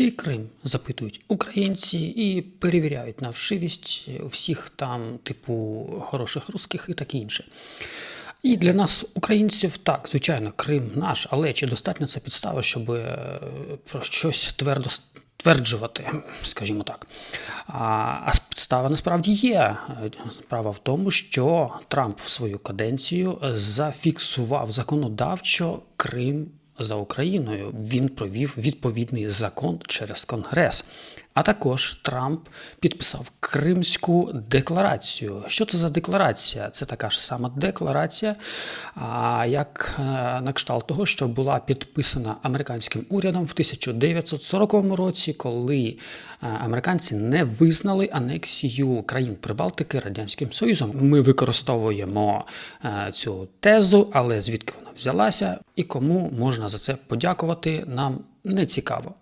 Чий Крим запитують українці і перевіряють на вшивість всіх там, типу, хороших русських і таке інше. І для нас, українців, так, звичайно, Крим наш, але чи достатньо це підстава, щоб е, про щось твердо стверджувати, скажімо так. А, а підстава насправді є. Справа в тому, що Трамп в свою каденцію зафіксував законодавчо Крим за Україною. Він провів відповідний закон через Конгрес. А також Трамп підписав Кримську декларацію. Що це за декларація? Це така ж сама декларація, як е, на кшталт того, що була підписана американським урядом в 1940 році, коли е, американці не визнали анексію країн Прибалтики Радянським Союзом. Ми використовуємо е, цю тезу, але звідки взялася і кому можна за це подякувати, нам не цікаво.